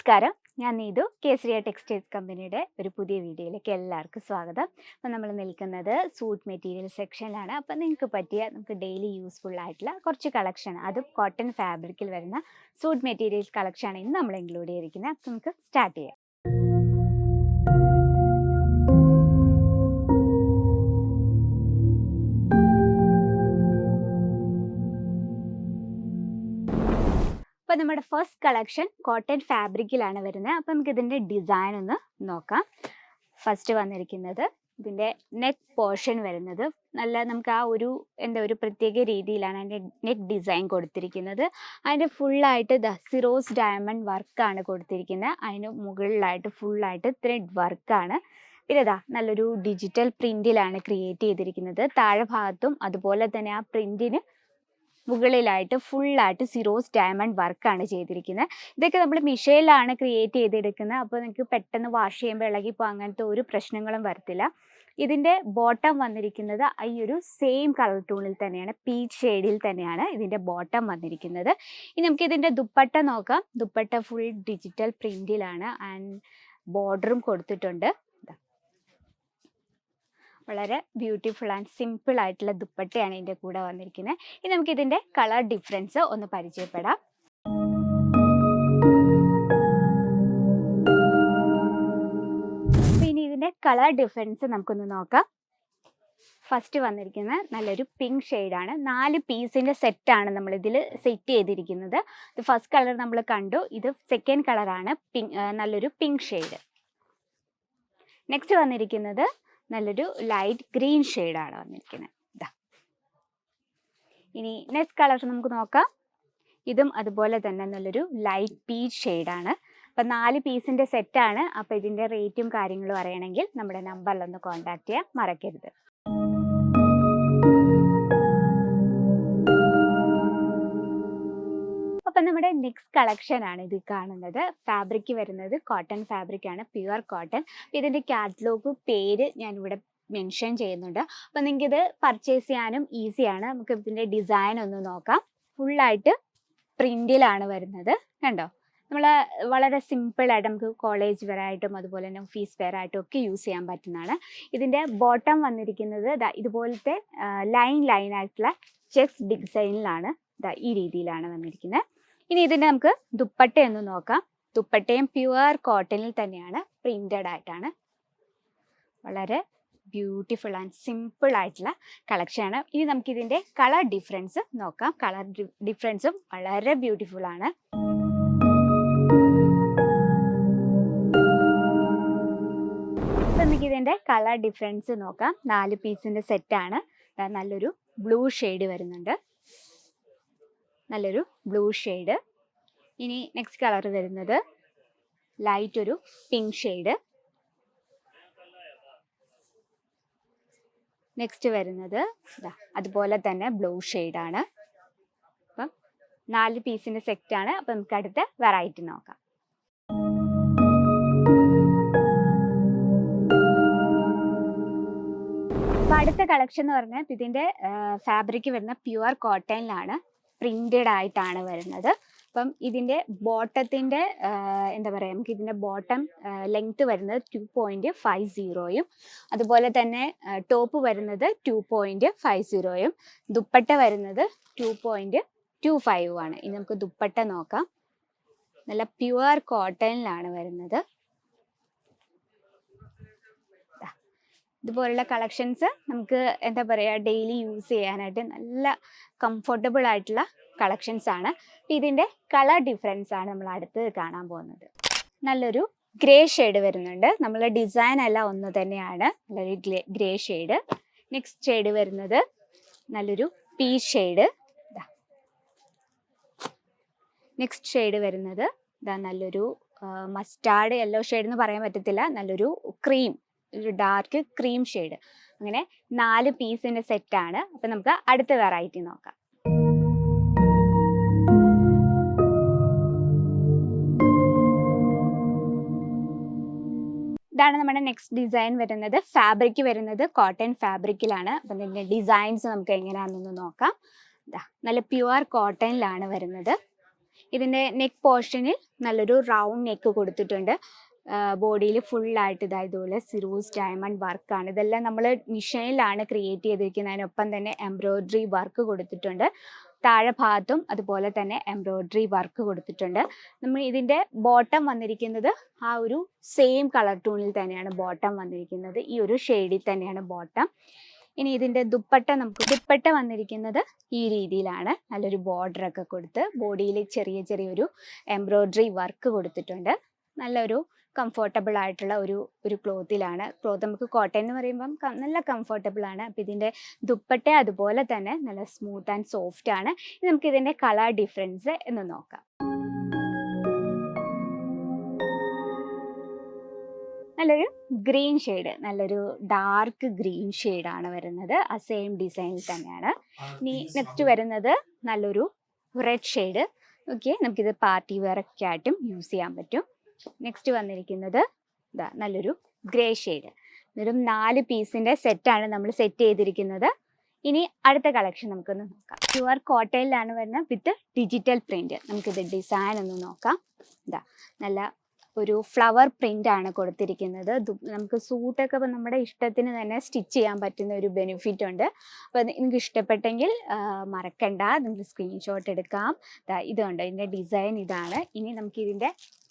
നമസ്കാരം. ഞാൻ നീതു കേസരിയ ടെക്സ്റ്റൈൽസ് കമ്പനിയുടെ ഒരു പുതിയ വീഡിയോയിലേക്ക് എല്ലാവർക്കും സ്വാഗതം. അപ്പം നമ്മൾ നിൽക്കുന്നത് സൂട്ട് മെറ്റീരിയൽ സെക്ഷനിലാണ്. അപ്പം നിങ്ങൾക്ക് പറ്റിയ നമുക്ക് ഡെയിലി യൂസ്ഫുൾ ആയിട്ടുള്ള കുറച്ച് കളക്ഷൻ അതും കോട്ടൺ ഫാബ്രിക്കിൽ വരുന്ന സൂട്ട് മെറ്റീരിയൽസ് കളക്ഷനാണ് ഇന്ന് നമ്മൾ ഇൻക്ലൂഡ് ചെയ്തിരിക്കുന്നത്. നമുക്ക് സ്റ്റാർട്ട് ചെയ്യാം. അപ്പോൾ നമ്മുടെ ഫസ്റ്റ് കളക്ഷൻ കോട്ടൺ ഫാബ്രിക്കിലാണ് വരുന്നത്. അപ്പോൾ നമുക്ക് ഇതിന്റെ ഡിസൈൻ ഒന്ന് നോക്കാം. ഫസ്റ്റ് വന്നിരിക്കുന്നത് ഇതിന്റെ നെക്ക് പോർഷൻ വരുന്നത്. നല്ല നമുക്ക് ആ ഒരു എന്താ ഒരു പ്രത്യേക രീതിയിലാണ് അതിന്റെ നെക്ക് ഡിസൈൻ കൊടുത്തിരിക്കുന്നത്. അതിന്റെ ഫുള്ളായിട്ട് ദ സിറോസ് ഡയമണ്ട് വർക്കാണ് കൊടുത്തിരിക്കുന്നത്. അതിന് മുകളിലായിട്ട് ഫുള്ളായിട്ട് ത്രെഡ് വർക്കാണ് പിന്നെ ഇതാ നല്ലൊരു ഡിജിറ്റൽ പ്രിന്റിലാണ് ക്രിയേറ്റ് ചെയ്തിരിക്കുന്നത്. താഴെ ഭാഗത്തും അതുപോലെ തന്നെ ആ പ്രിന്റിന് മുകളിലായിട്ട് ഫുള്ളായിട്ട് സിറോസ് ഡയമണ്ട് വർക്കാണ് ചെയ്തിരിക്കുന്നത് ഇതൊക്കെ നമ്മൾ മിഷയിലാണ് ക്രിയേറ്റ് ചെയ്തെടുക്കുന്നത് അപ്പോൾ നിങ്ങൾക്ക് പെട്ടെന്ന് വാഷ് ചെയ്യുമ്പോൾ ഇളകിപ്പോൾ അങ്ങനത്തെ ഒരു പ്രശ്നങ്ങളും വരത്തില്ല. ഇതിന്റെ ബോട്ടം വന്നിരിക്കുന്നത് ഈ ഒരു സെയിം കളർ ടൂണിൽ തന്നെയാണ്. പീച്ച് ഷെയ്ഡിൽ തന്നെയാണ് ഇതിന്റെ ബോട്ടം വന്നിരിക്കുന്നത്. ഇനി നമുക്ക് ഇതിന്റെ ദുപ്പട്ട നോക്കാം. ദുപ്പട്ട ഫുൾ ഡിജിറ്റൽ പ്രിന്റിലാണ് ആൻഡ് ബോർഡറും കൊടുത്തിട്ടുണ്ട്. വളരെ ബ്യൂട്ടിഫുൾ ആൻഡ് സിമ്പിൾ ആയിട്ടുള്ള ദുപ്പട്ടയാണ് ഇതിന്റെ കൂടെ വന്നിരിക്കുന്നത്. ഇനി നമുക്ക് ഇതിന്റെ കളർ ഡിഫറൻസ് ഒന്ന് പരിചയപ്പെടാം. കളർ ഡിഫറൻസ് നമുക്കൊന്ന് നോക്കാം. ഫസ്റ്റ് വന്നിരിക്കുന്നത് നല്ലൊരു പിങ്ക് ഷെയ്ഡാണ് നാല് പീസിന്റെ സെറ്റാണ് നമ്മൾ ഇതിൽ സെറ്റ് ചെയ്തിരിക്കുന്നത്. ഇത് ഫസ്റ്റ് കളർ നമ്മൾ കണ്ടു. ഇത് സെക്കൻഡ് കളറാണ് പിങ്ക് നല്ലൊരു പിങ്ക് ഷെയ്ഡ് നെക്സ്റ്റ് വന്നിരിക്കുന്നത് നല്ലൊരു ലൈറ്റ് ഗ്രീൻ ഷെയ്ഡാണ് വന്നിരിക്കുന്നത്. ഇനി നെക്സ്റ്റ് കളർ നമുക്ക് നോക്കാം. ഇതും അതുപോലെ തന്നെ നല്ലൊരു ലൈറ്റ് പീച്ച് ഷെയ്ഡാണ് അപ്പം നാല് പീസിന്റെ സെറ്റാണ് അപ്പോൾ ഇതിന്റെ റേറ്റും കാര്യങ്ങളും അറിയണമെങ്കിൽ നമ്മുടെ നമ്പറിലൊന്ന് കോൺടാക്ട് ചെയ്യാൻ മറക്കരുത്. അപ്പം നമ്മുടെ നെക്സ്റ്റ് കളക്ഷൻ ആണ് ഇത് കാണുന്നത്. ഫാബ്രിക് വരുന്നത് കോട്ടൺ ഫാബ്രിക് ആണ് പ്യുവർ കോട്ടൺ ഇതിന്റെ കാറ്റലോഗ് പേര് ഞാൻ ഇവിടെ മെൻഷൻ ചെയ്യുന്നുണ്ട്. അപ്പം നിങ്ങൾക്ക് ഇത് പർച്ചേസ് ചെയ്യാനും ഈസിയാണ് നമുക്ക് ഇതിന്റെ ഡിസൈൻ ഒന്ന് നോക്കാം. ഫുള്ളായിട്ട് പ്രിന്റിലാണ് വരുന്നത്. കണ്ടോ? നമ്മൾ വളരെ സിമ്പിളായിട്ട് നമുക്ക് കോളേജ് വെയർ ആയിട്ടും അതുപോലെ തന്നെ ഓഫീസ് വെയർ ആയിട്ടും ഒക്കെ യൂസ് ചെയ്യാൻ പറ്റുന്നതാണ്. ഇതിന്റെ ബോട്ടം വന്നിരിക്കുന്നത് ഇതുപോലത്തെ ലൈൻ ലൈൻ ആയിട്ടുള്ള ചെക്സ് ഡിസൈനിലാണ് ഈ രീതിയിലാണ് വന്നിരിക്കുന്നത്. ഇനി ഇതിന്റെ നമുക്ക് ദുപ്പട്ട ഒന്ന് നോക്കാം. ദുപ്പട്ടയും പ്യുവർ കോട്ടണിൽ തന്നെയാണ് പ്രിന്റഡ് ആയിട്ടാണ്. വളരെ ബ്യൂട്ടിഫുൾ ആൻഡ് സിമ്പിൾ ആയിട്ടുള്ള കളക്ഷനാണ് ഇനി നമുക്ക് ഇതിന്റെ കളർ ഡിഫറൻസ് നോക്കാം. കളർ ഡിഫറൻസും വളരെ ബ്യൂട്ടിഫുൾ ആണ്. നമുക്ക് ഇതിന്റെ കളർ ഡിഫറൻസ് നോക്കാം. നാല് പീസിന്റെ സെറ്റാണ് നല്ലൊരു ബ്ലൂ ഷെയ്ഡ് വരുന്നുണ്ട്. നല്ലൊരു ബ്ലൂ ഷെയ്ഡ് ഇനി നെക്സ്റ്റ് കളർ വരുന്നത് ലൈറ്റ് ഒരു പിങ്ക് ഷെയ്ഡ് നെക്സ്റ്റ് വരുന്നത് അതുപോലെ തന്നെ ബ്ലൂ ആണ്. അപ്പം നാല് പീസിന്റെ സെറ്റാണ് അപ്പം നമുക്ക് അടുത്ത വെറൈറ്റി നോക്കാം. അപ്പൊ അടുത്ത കളക്ഷൻ എന്ന് പറഞ്ഞാൽ ഇതിന്റെ ഫാബ്രിക് വരുന്ന പ്യുവർ കോട്ടണിലാണ് പ്രിന്റഡ് ആയിട്ടാണ് വരുന്നത്. അപ്പം ഇതിന്റെ ബോട്ടത്തിന്റെ എന്താ പറയുക നമുക്ക് ഇതിന്റെ ബോട്ടം ലെങ്ത് വരുന്നത് ടു പോയിന്റ് ഫൈവ് സീറോയും അതുപോലെ തന്നെ ടോപ്പ് വരുന്നത് ടു പോയിന്റ് ഫൈവ് സീറോയും ദുപ്പട്ട വരുന്നത് ടു പോയിന്റ് ടു ഫൈവ് ആണ്. ഇനി നമുക്ക് ദുപ്പട്ട നോക്കാം. നല്ല പ്യുവർ കോട്ടണിലാണ് വരുന്നത്. ഇതുപോലുള്ള കളക്ഷൻസ് നമുക്ക് എന്താ പറയുക ഡെയിലി യൂസ് ചെയ്യാനായിട്ട് നല്ല കംഫർട്ടബിൾ ആയിട്ടുള്ള കളക്ഷൻസ് ആണ്. ഇതിന്റെ കളർ ഡിഫറൻസ് ആണ് നമ്മൾ അടുത്ത് കാണാൻ പോകുന്നത്. നല്ലൊരു ഗ്രേ ഷെയ്ഡ് വരുന്നുണ്ട്. നമ്മളെ ഡിസൈൻ എല്ലാം ഒന്ന് തന്നെയാണ്. നല്ലൊരു ഗ്രേ ഷെയ്ഡ് നെക്സ്റ്റ് ഷെയ്ഡ് വരുന്നത് നല്ലൊരു പീ ഷെയ്ഡ് നെക്സ്റ്റ് ഷെയ്ഡ് വരുന്നത് ഇതാ നല്ലൊരു മസ്റ്റാർഡ് യെല്ലോ ഷെയ്ഡ് എന്ന് പറയാൻ പറ്റത്തില്ല. നല്ലൊരു ക്രീം ഒരു ഡാർക്ക് ക്രീം ഷെയ്ഡ് അങ്ങനെ നാല് പീസിന്റെ സെറ്റാണ് അപ്പം നമുക്ക് അടുത്ത വെറൈറ്റി നോക്കാം. ഇതാണ് നമ്മുടെ നെക്സ്റ്റ് ഡിസൈൻ വരുന്നത്. ഫാബ്രിക് വരുന്നത് കോട്ടൺ ഫാബ്രിക്കിലാണ് അപ്പം ഇതിന്റെ ഡിസൈൻസ് നമുക്ക് എങ്ങനെയാണെന്നൊന്ന് നോക്കാം. നല്ല പ്യുവർ കോട്ടണിലാണ് വരുന്നത്. ഇതിന്റെ നെക്ക് പോർഷനിൽ നല്ലൊരു റൗണ്ട് നെക്ക് കൊടുത്തിട്ടുണ്ട്. ബോഡിയിൽ ഫുള്ളായിട്ട് ഇതാ ഇതുപോലെ സിറൂസ് ഡയമണ്ട് വർക്കാണ്. ഇതെല്ലാം നമ്മൾ മിഷനിലാണ് ക്രിയേറ്റ് ചെയ്തിരിക്കുന്നതിനൊപ്പം തന്നെ എംബ്രോയ്ഡറി വർക്ക് കൊടുത്തിട്ടുണ്ട്. താഴെ ഭാഗത്തും അതുപോലെ തന്നെ എംബ്രോയ്ഡറി വർക്ക് കൊടുത്തിട്ടുണ്ട്. നമ്മൾ ഇതിന്റെ ബോട്ടം വന്നിരിക്കുന്നത് ആ ഒരു സെയിം കളർ ടൂണിൽ തന്നെയാണ് ബോട്ടം വന്നിരിക്കുന്നത്. ഈ ഒരു ഷെയ്ഡിൽ തന്നെയാണ് ബോട്ടം. ഇനി ഇതിന്റെ ദുപ്പട്ട നമുക്ക് ദുപ്പട്ട വന്നിരിക്കുന്നത് ഈ രീതിയിലാണ്. നല്ലൊരു ബോർഡർ ഒക്കെ കൊടുത്ത് ബോഡിയിൽ ചെറിയ ചെറിയൊരു എംബ്രോയ്ഡറി വർക്ക് കൊടുത്തിട്ടുണ്ട്. നല്ലൊരു കംഫർട്ടബിൾ ആയിട്ടുള്ള ഒരു ഒരു ക്ലോത്തിലാണ് ക്ലോത്ത് നമുക്ക് കോട്ടൺ എന്ന് പറയുമ്പം നല്ല കംഫർട്ടബിൾ ആണ്. അപ്പം ഇതിന്റെ ദുപ്പട്ട അതുപോലെ തന്നെ നല്ല സ്മൂത്ത് ആൻഡ് സോഫ്റ്റ് ആണ്. നമുക്ക് ഇതിന്റെ കളർ ഡിഫറൻസ് എന്ന് നോക്കാം. നല്ലൊരു ഗ്രീൻ ഷെയ്ഡ് നല്ലൊരു ഡാർക്ക് ഗ്രീൻ ആണ് വരുന്നത്. ആ സെയിം ഡിസൈനിൽ തന്നെയാണ്. ഇനി നെക്സ്റ്റ് വരുന്നത് നല്ലൊരു റെഡ് ഷെയ്ഡ് ഓക്കെ നമുക്കിത് പാർട്ടി വെയർ ഒക്കെ ആയിട്ടും യൂസ് ചെയ്യാൻ പറ്റും. നെക്സ്റ്റ് വന്നിരിക്കുന്നത് ഇതാ നല്ലൊരു ഗ്രേ ഷെയ്ഡ് വെറും നാല് പീസിന്റെ സെറ്റാണ് നമ്മൾ സെറ്റ് ചെയ്തിരിക്കുന്നത്. ഇനി അടുത്ത കളക്ഷൻ നമുക്കൊന്ന് നോക്കാം. പ്യുവർ കോട്ടയിലാണ് വരുന്നത് വിത്ത് ഡിജിറ്റൽ പ്രിന്റ് നമുക്കിത് ഡിസൈൻ ഒന്ന് നോക്കാം. ഇതാ നല്ല ഒരു ഫ്ലവർ പ്രിന്റ് ആണ് കൊടുത്തിരിക്കുന്നത്. നമുക്ക് സൂട്ടൊക്കെ ഇപ്പം നമ്മുടെ ഇഷ്ടത്തിന് തന്നെ സ്റ്റിച്ച് ചെയ്യാൻ പറ്റുന്ന ഒരു ബെനിഫിറ്റ് ഉണ്ട്. അപ്പം നിങ്ങൾക്ക് ഇഷ്ടപ്പെട്ടെങ്കിൽ മറക്കണ്ട. നിങ്ങൾക്ക് സ്ക്രീൻഷോട്ട് എടുക്കാം. ഇതുണ്ട് ഇതിന്റെ ഡിസൈൻ ഇതാണ്. ഇനി നമുക്ക് ഇതിന്റെ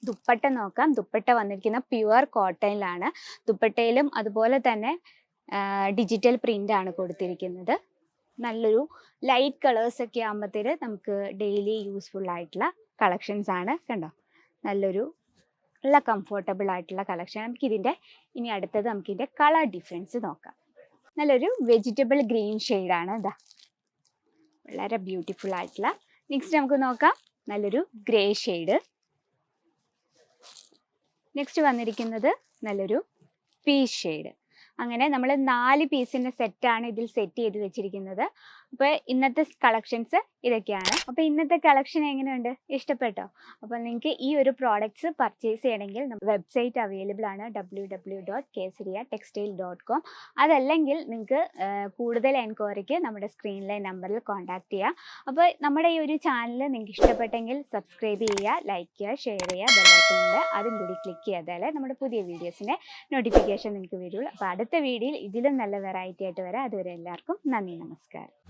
ദുപ്പട്ട നോക്കാം. ദുപ്പട്ട വന്നിരിക്കുന്ന പ്യുവർ കോട്ടണിലാണ് ദുപ്പട്ടയിലും അതുപോലെ തന്നെ ഡിജിറ്റൽ പ്രിന്റ് ആണ് കൊടുത്തിരിക്കുന്നത്. നല്ലൊരു ലൈറ്റ് കളേഴ്സ് ഒക്കെ ആകുമ്പോഴത്തേന് നമുക്ക് ഡെയിലി യൂസ്ഫുൾ ആയിട്ടുള്ള കളക്ഷൻസ് ആണ്. കണ്ടോ? നല്ലൊരു നല്ല കംഫർട്ടബിൾ ആയിട്ടുള്ള കളക്ഷൻ നമുക്ക് ഇതിന്റെ ഇനി അടുത്തത് നമുക്ക് ഇതിന്റെ കളർ ഡിഫറൻസ് നോക്കാം. നല്ലൊരു വെജിറ്റബിൾ ഗ്രീൻ ആണ് ഇതാ വളരെ ബ്യൂട്ടിഫുൾ ആയിട്ടുള്ള. നെക്സ്റ്റ് നമുക്ക് നോക്കാം. നല്ലൊരു ഗ്രേ ഷെയ്ഡ് നെക്സ്റ്റ് വന്നിരിക്കുന്നത് നല്ലൊരു പീസ് ഷെയ്ഡ് അങ്ങനെ നമ്മൾ നാല് പീസിന്റെ സെറ്റാണ് ഇതിൽ സെറ്റ് ചെയ്ത് വെച്ചിരിക്കുന്നത്. അപ്പോൾ ഇന്നത്തെ കളക്ഷൻസ് ഇതൊക്കെയാണ്. അപ്പോൾ ഇന്നത്തെ കളക്ഷൻ എങ്ങനെയുണ്ട്? ഇഷ്ടപ്പെട്ടോ? അപ്പോൾ നിങ്ങൾക്ക് ഈ ഒരു പ്രോഡക്ട്സ് പർച്ചേസ് ചെയ്യണമെങ്കിൽ വെബ്സൈറ്റ് അവൈലബിൾ ആണ് W W dot Kesariya textile dot com അതല്ലെങ്കിൽ നിങ്ങൾക്ക് കൂടുതൽ എൻക്വയറിക്ക് നമ്മുടെ സ്ക്രീനിലെ നമ്പറിൽ കോൺടാക്ട് ചെയ്യാം. അപ്പോൾ നമ്മുടെ ഈ ഒരു ചാനൽ നിങ്ങൾക്ക് ഇഷ്ടപ്പെട്ടെങ്കിൽ സബ്സ്ക്രൈബ് ചെയ്യുക ലൈക്ക് ചെയ്യുക ഷെയർ ചെയ്യുക ബെല്ലൈക്കുണ്ട് അതും കൂടി ക്ലിക്ക് ചെയ്താലേ നമ്മുടെ പുതിയ വീഡിയോസിന്റെ നോട്ടിഫിക്കേഷൻ നിങ്ങൾക്ക് വരുള്ളൂ. അപ്പോൾ അടുത്ത വീഡിയോയിൽ ഇതിലും നല്ല വെറൈറ്റി ആയിട്ട് വരാം. അതുവരെ എല്ലാവർക്കും നന്ദി നമസ്കാരം.